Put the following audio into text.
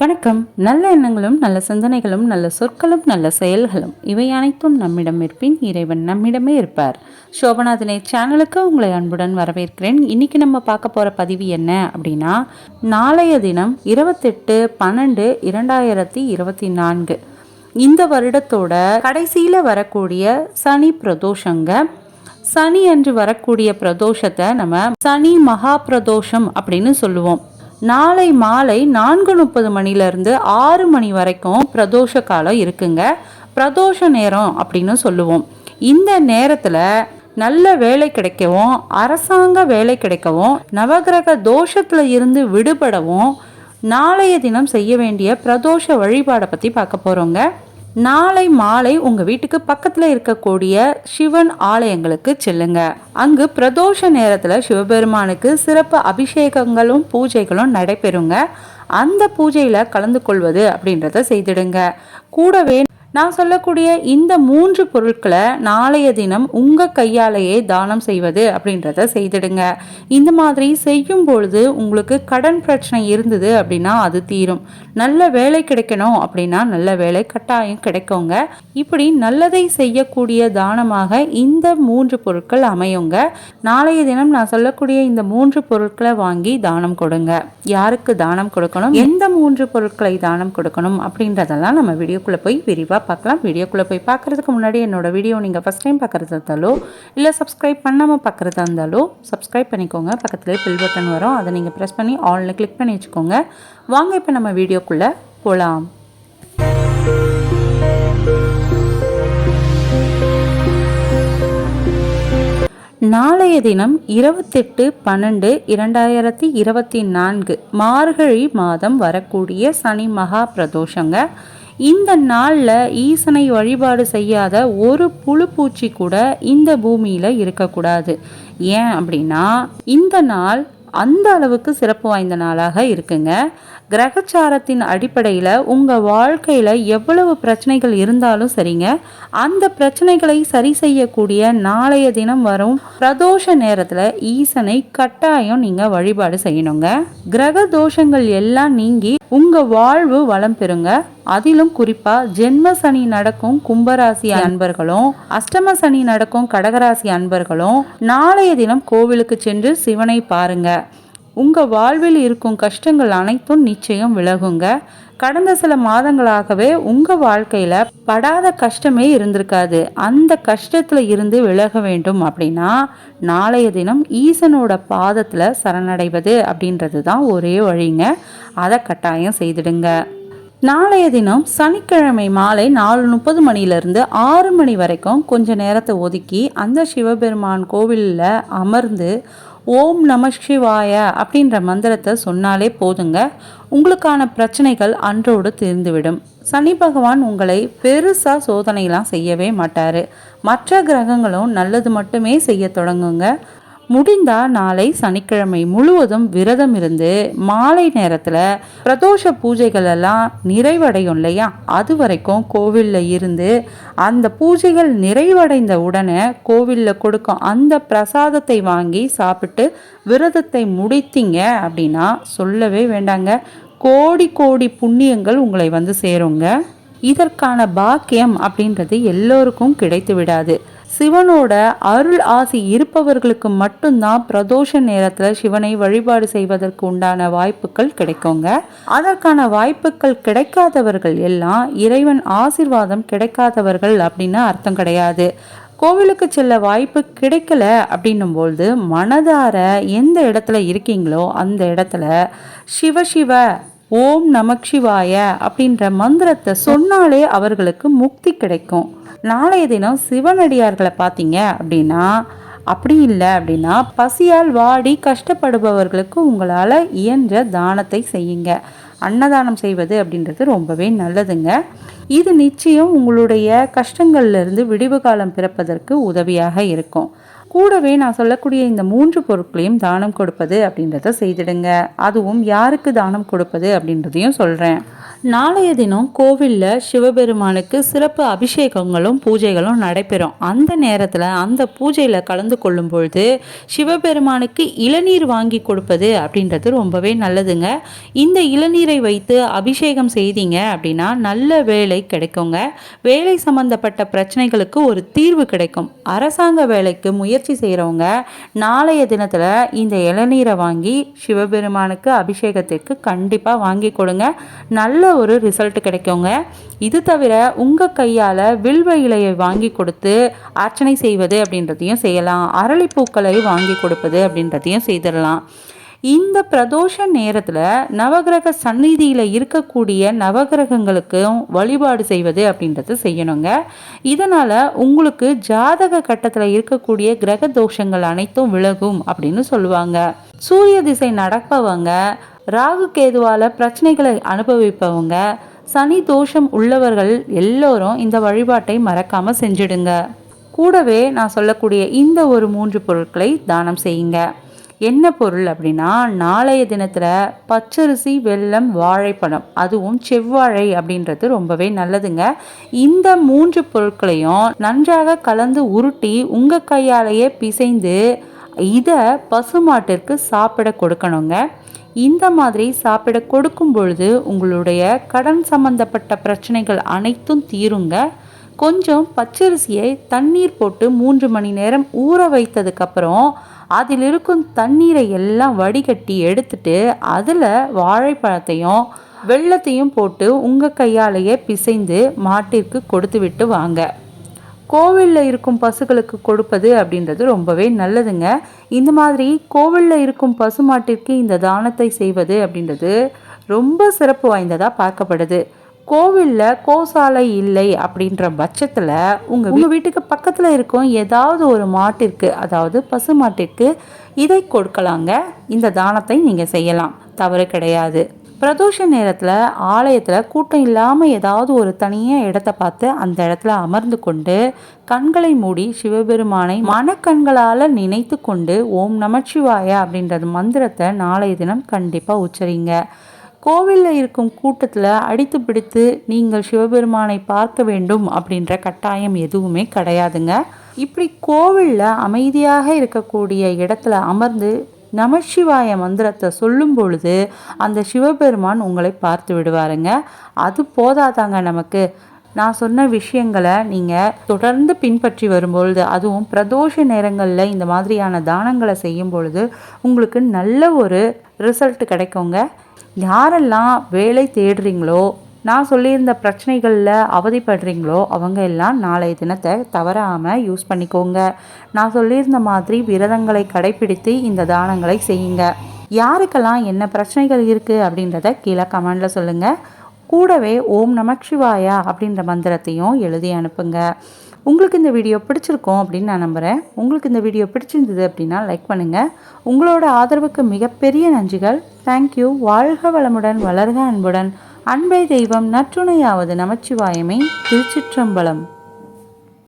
வணக்கம். நல்ல எண்ணங்களும் நல்ல சிந்தனைகளும் நல்ல சொற்களும் நல்ல செயல்களும் இவை அனைத்தும் நம்மிடம் இருப்பின் இறைவன் நம்மிடமே இருப்பார். சோபனாதினை சேனலுக்கு உங்களை அன்புடன் வரவேற்கிறேன். இன்னைக்கு நம்ம பார்க்க போகிற பதிவு என்ன அப்படின்னா நாளைய தினம் இருபத்தெட்டு பன்னெண்டு இரண்டாயிரத்தி இருபத்தி நான்கு. இந்த வருடத்தோட கடைசியில் வரக்கூடிய சனி பிரதோஷங்க. சனி அன்று வரக்கூடிய பிரதோஷத்தை நம்ம சனி மகா பிரதோஷம் அப்படின்னு சொல்லுவோம். நாளை மாலை நான்கு முப்பது மணிலேருந்து ஆறு மணி வரைக்கும் பிரதோஷ காலம் இருக்குங்க. பிரதோஷ நேரம் அப்படின்னு சொல்லுவோம். இந்த நேரத்தில் நல்ல வேலை கிடைக்கவும் அரசாங்க வேலை கிடைக்கவும் நவகிரக தோஷத்தில் இருந்து விடுபடவும் நாளைய தினம் செய்ய வேண்டிய பிரதோஷ வழிபாடை பற்றி பார்க்க போகிறோங்க நாளை மாலை உங்க வீட்டுக்கு பக்கத்துல இருக்கக்கூடிய சிவன் ஆலயங்களுக்கு செல்லுங்க. அங்கு பிரதோஷ நேரத்துல சிவபெருமானுக்கு சிறப்பு அபிஷேகங்களும் பூஜைகளும் நடைபெறுங்க. அந்த பூஜையில கலந்து கொள்வது அப்படின்றத செய்திடுங்க. கூடவே நான் சொல்லக்கூடிய இந்த மூன்று பொருட்களை நாளைய தினம் உங்கள் கையாலேயே தானம் செய்வது அப்படின்றத செய்திடுங்க. இந்த மாதிரி செய்யும் பொழுது உங்களுக்கு கடன் பிரச்சனை இருந்தது அப்படின்னா அது தீரும். நல்ல வேலை கிடைக்கணும் அப்படின்னா நல்ல வேலை கட்டாயம் கிடைக்குங்க. இப்படி நல்லதை செய்யக்கூடிய தானமாக இந்த மூன்று பொருட்கள் அமையுங்க. நாளைய தினம் நான் சொல்லக்கூடிய இந்த மூன்று பொருட்களை வாங்கி தானம் கொடுங்க. யாருக்கு தானம் கொடுக்கணும்? எந்த மூன்று பொருட்களை தானம் கொடுக்கணும் அப்படின்றதெல்லாம் நம்ம வீடியோக்குள்ளே போய் விரிவாக பார்க்கலாம். வீடியோக்குள்ளே போய் பார்க்குறதுக்கு முன்னாடி என்னோட வீடியோ நீங்கள் ஃபஸ்ட் டைம் பார்க்குறதா இருந்தாலோ இல்லை சப்ஸ்கிரைப் பண்ணாமல் பார்க்குறதா இருந்தாலோ சப்ஸ்கிரைப் பண்ணிக்கோங்க. பக்கத்துலேயே பில் பட்டன் வரும். அதை நீங்கள் ப்ரெஸ் பண்ணி ஆலில் கிளிக் பண்ணி வச்சுக்கோங்க. வாங்க இப்போ நம்ம வீடியோக்குள்ளே போகலாம் நாளைய தினம் இருபத்தெட்டு பன்னெண்டு இரண்டாயிரத்தி இருபத்தி நான்கு மார்கழி மாதம் வரக்கூடிய சனி மகா பிரதோஷங்க. இந்த நாளில் ஈசனை வழிபாடு செய்யாத ஒரு புழு பூச்சி கூட இந்த பூமியில் இருக்கக்கூடாது. ஏன் அப்படின்னா இந்த நாள் அந்த அளவுக்கு சிறப்பு வாய்ந்த நாளாக இருக்குங்க. கிரகச்சாரத்தின் அடிப்படையில் உங்கள் வாழ்க்கையில் எவ்வளவு பிரச்சனைகள் இருந்தாலும் சரிங்க. அந்த பிரச்சனைகளை சரி செய்யக்கூடிய நாளைய தினம் வரும் பிரதோஷ நேரத்தில் ஈசனை கட்டாயம் நீங்கள் வழிபாடு செய்யணுங்க. கிரக தோஷங்கள் எல்லாம் நீங்கி உங்கள் வாழ்வு வளம் பெறுங்க. அதிலும் குறிப்பா ஜென்ம சனி நடக்கும் கும்பராசி அன்பர்களும் அஷ்டம சனி நடக்கும் கடகராசி அன்பர்களும் நாளைய தினம் கோவிலுக்கு சென்று சிவனை பாருங்க. உங்க வாழ்வில் இருக்கும் கஷ்டங்கள் அனைத்தும் நிச்சயம் விலகுங்க. கடந்த சில மாதங்களாகவே உங்க வாழ்க்கையில படாத கஷ்டமே இருந்திருக்காது. அந்த கஷ்டத்துல இருந்து விலக வேண்டும் அப்படின்னா நாளைய தினம் ஈசனோட பாதத்துல சரணடைவது அப்படின்றது தான் ஒரே வழிங்க. அதை கட்டாயம் செய்திடுங்க. நாளைய தினம் சனிக்கிழமை மாலை நாலு முப்பது மணியிலிருந்து ஆறு மணி வரைக்கும் கொஞ்ச நேரத்தை ஒதுக்கி அந்த சிவபெருமான் கோவிலில் அமர்ந்து ஓம் நம சிவாய அப்படின்ற மந்திரத்தை சொன்னாலே போதுங்க. உங்களுக்கான பிரச்சனைகள் அன்றோடு தீர்ந்துவிடும். சனி பகவான் உங்களை பெருசாக சோதனைலாம் செய்யவே மாட்டார். மற்ற கிரகங்களும் நல்லது மட்டுமே செய்ய தொடங்குங்க. முடிந்தா நாளை சனிக்கிழமை முழுவதும் விரதம் இருந்து மாலை நேரத்தில் பிரதோஷ பூஜைகள் எல்லாம் நிறைவடையும் இல்லையா? அது வரைக்கும் கோவிலில் இருந்து அந்த பூஜைகள் நிறைவடைந்த உடனே கோவிலில் கொடுக்கும் அந்த பிரசாதத்தை வாங்கி சாப்பிட்டு விரதத்தை முடித்தீங்க அப்படின்னா சொல்லவே வேண்டாங்க. கோடி கோடி புண்ணியங்கள் உங்களை வந்து சேருங்க. இதற்கான பாக்கியம் அப்படின்றது எல்லோருக்கும் கிடைத்து விடாது. சிவனோட அருள் ஆசி இருப்பவர்களுக்கு மட்டும்தான் பிரதோஷ நேரத்தில் சிவனை வழிபாடு செய்வதற்கு உண்டான வாய்ப்புகள் கிடைக்குங்க. அதற்கான வாய்ப்புகள் கிடைக்காதவர்கள் எல்லாம் இறைவன் ஆசிர்வாதம் கிடைக்காதவர்கள் அப்படின்னு அர்த்தம் கிடையாது. கோவிலுக்கு செல்ல வாய்ப்பு கிடைக்கல அப்படின்னும்பொழுது மனதார எந்த இடத்துல இருக்கீங்களோ அந்த இடத்துல சிவ சிவ ஓம் நமக்ஷிவாய அப்படின்ற மந்திரத்தை சொன்னாலே அவர்களுக்கு முக்தி கிடைக்கும். நாளைய தினம் சிவனடியார்களை பார்த்தீங்க அப்படின்னா அப்படி இல்லை அப்படின்னா பசியால் வாடி கஷ்டப்படுபவர்களுக்கு உங்களால் இயன்ற தானத்தை செய்யுங்க. அன்னதானம் செய்வது அப்படின்றது ரொம்பவே நல்லதுங்க. இது நிச்சயம் உங்களுடைய கஷ்டங்கள்லேருந்து விடிவு காலம் பிறப்பதற்கு உதவியாக இருக்கும். கூடவே நான் சொல்லக்கூடிய இந்த மூன்று பொருட்களையும் தானம் கொடுப்பது அப்படின்றத செய்திடுங்க. அதுவும் யாருக்கு தானம் கொடுப்பது அப்படின்றதையும் சொல்கிறேன் நாளைய தினம் கோவிலில் சிவபெருமானுக்கு சிறப்பு அபிஷேகங்களும் பூஜைகளும் நடைபெறும். அந்த நேரத்தில் அந்த பூஜையில் கலந்து கொள்ளும் பொழுது சிவபெருமானுக்கு இளநீர் வாங்கி கொடுப்பது அப்படின்றது ரொம்பவே நல்லதுங்க. இந்த இளநீரை வைத்து அபிஷேகம் செய்தீங்க அப்படின்னா நல்ல வேலை கிடைக்குங்க. வேலை சம்பந்தப்பட்ட பிரச்சனைகளுக்கு ஒரு தீர்வு கிடைக்கும். அரசாங்க வேலைக்கு முயற்சி முயற்சி செய்கிறவங்க நாளைய தினத்தில் இந்த இளநீரை வாங்கி சிவபெருமானுக்கு அபிஷேகத்திற்கு கண்டிப்பாக வாங்கி கொடுங்க. நல்ல ஒரு ரிசல்ட் கிடைக்குங்க. இது தவிர உங்கள் கையால் வில்வ இலையை வாங்கி கொடுத்து அர்ச்சனை செய்வது அப்படின்றதையும் செய்யலாம். அரளிப்பூக்களை வாங்கி கொடுப்பது அப்படின்றதையும் செய்திடலாம். இந்த பிரதோஷ நேரத்தில் நவகிரக சந்நிதியில் இருக்கக்கூடிய நவகிரகங்களுக்கும் வழிபாடு செய்வது அப்படின்றது செய்யணுங்க. இதனால் உங்களுக்கு ஜாதக கட்டத்தில் இருக்கக்கூடிய கிரக தோஷங்கள் அனைத்தும் விலகும் அப்படின்னு சொல்லுவாங்க. சூரிய திசை நடப்பவங்க ராகு கேதுவால் பிரச்சனைகளை அனுபவிப்பவங்க சனி தோஷம் உள்ளவர்கள் எல்லோரும் இந்த வழிபாட்டை மறக்காமல் செஞ்சிடுங்க. கூடவே நான் சொல்லக்கூடிய இந்த ஒரு மூன்று பொருட்களை தானம் செய்யுங்க. என்ன பொருள் அப்படின்னா நாளைய தினத்தில் பச்சரிசி வெல்லம் வாழைப்பழம் அதுவும் செவ்வாழை அப்படின்றது ரொம்பவே நல்லதுங்க. இந்த மூன்று பொருட்களையும் நன்றாக கலந்து உருட்டி உங்கள் கையாலேயே பிசைந்து இதை பசுமாட்டிற்கு சாப்பிட கொடுக்கணுங்க. இந்த மாதிரி சாப்பிட கொடுக்கும் பொழுது உங்களுடைய கடன் சம்பந்தப்பட்ட பிரச்சனைகள் அனைத்தும் தீருங்க. கொஞ்சம் பச்சரிசியை தண்ணீர் போட்டு மூன்று மணி நேரம் ஊற வைத்ததுக்கப்புறம் அதில் இருக்கும் தண்ணீரை எல்லாம் வடிகட்டி எடுத்துட்டு அதில் வாழைப்பழத்தையும் வெள்ளத்தையும் போட்டு உங்கள் கையாலேயே பிசைந்து மாட்டிற்கு கொடுத்து விட்டு வாங்க. கோவிலில் இருக்கும் பசுகளுக்கு கொடுப்பது அப்படின்றது ரொம்பவே நல்லதுங்க. இந்த மாதிரி கோவிலில் இருக்கும் பசுமாட்டிற்கு இந்த தானத்தை செய்வது அப்படின்றது ரொம்ப சிறப்பு வாய்ந்ததாக பார்க்கப்படுது. கோவிலில் கோசாலை இல்லை அப்படின்ற பட்சத்தில் உங்கள் உங்கள் வீட்டுக்கு பக்கத்தில் இருக்கும் ஏதாவது ஒரு மாட்டிற்கு அதாவது பசு மாட்டிற்கு இதை கொடுக்கலாங்க. இந்த தானத்தை நீங்கள் செய்யலாம். தவறு கிடையாது. பிரதோஷ நேரத்தில் ஆலயத்தில் கூட்டம் இல்லாமல் ஏதாவது ஒரு தனியாக இடத்த பார்த்து அந்த இடத்துல அமர்ந்து கொண்டு கண்களை மூடி சிவபெருமானை மனக்கண்களால் நினைத்து கொண்டு ஓம் நமச்சிவாய அப்படின்றது மந்திரத்தை நாளைய தினம் கண்டிப்பாக உச்சரிங்க. கோவிலில் இருக்கும் கூட்டத்தில் அடித்து பிடித்து நீங்கள் சிவபெருமானை பார்க்க வேண்டும் அப்படின்ற கட்டாயம் எதுவுமே கிடையாதுங்க. இப்படி கோவிலில் அமைதியாக இருக்கக்கூடிய இடத்துல அமர்ந்து நமசிவாய மந்திரத்தை சொல்லும் பொழுது அந்த சிவபெருமான் உங்களை பார்த்து விடுவாருங்க. அது போதாதாங்க நமக்கு. நான் சொன்ன விஷயங்களை நீங்கள் தொடர்ந்து பின்பற்றி வரும்பொழுது அதுவும் பிரதோஷ நேரங்களில் இந்த மாதிரியான தானங்களை செய்யும் பொழுது உங்களுக்கு நல்ல ஒரு ரிசல்ட் கிடைக்குங்க. யாரெல்லாம் வேலை தேடுறீங்களோ நான் சொல்லியிருந்த பிரச்சனைகளில் அவதிப்படுறீங்களோ அவங்க எல்லாம் நாளைய தினத்தை தவறாமல் யூஸ் பண்ணிக்கோங்க. நான் சொல்லியிருந்த மாதிரி விரதங்களை கடைபிடித்து இந்த தானங்களை செய்யுங்க. யாருக்கெல்லாம் என்ன பிரச்சனைகள் இருக்குது அப்படின்றத கீழே கமெண்டில் சொல்லுங்கள் கூடவே ஓம் நமச்சிவாயா அப்படின்ற மந்திரத்தையும் எழுதி அனுப்புங்க. உங்களுக்கு இந்த வீடியோ பிடிச்சிருக்கும் அப்படின்னு நான் நம்புகிறேன் உங்களுக்கு இந்த வீடியோ பிடிச்சிருந்தது அப்படின்னா லைக் பண்ணுங்கள் உங்களோட ஆதரவுக்கு மிகப்பெரிய நன்றிகள். தேங்க்யூ வாழ்க வளமுடன் வளர்க அன்புடன். அன்பை தெய்வம் நற்றுணையாவது நமச்சிவாயமே. திருச்சிற்றம்பலம்.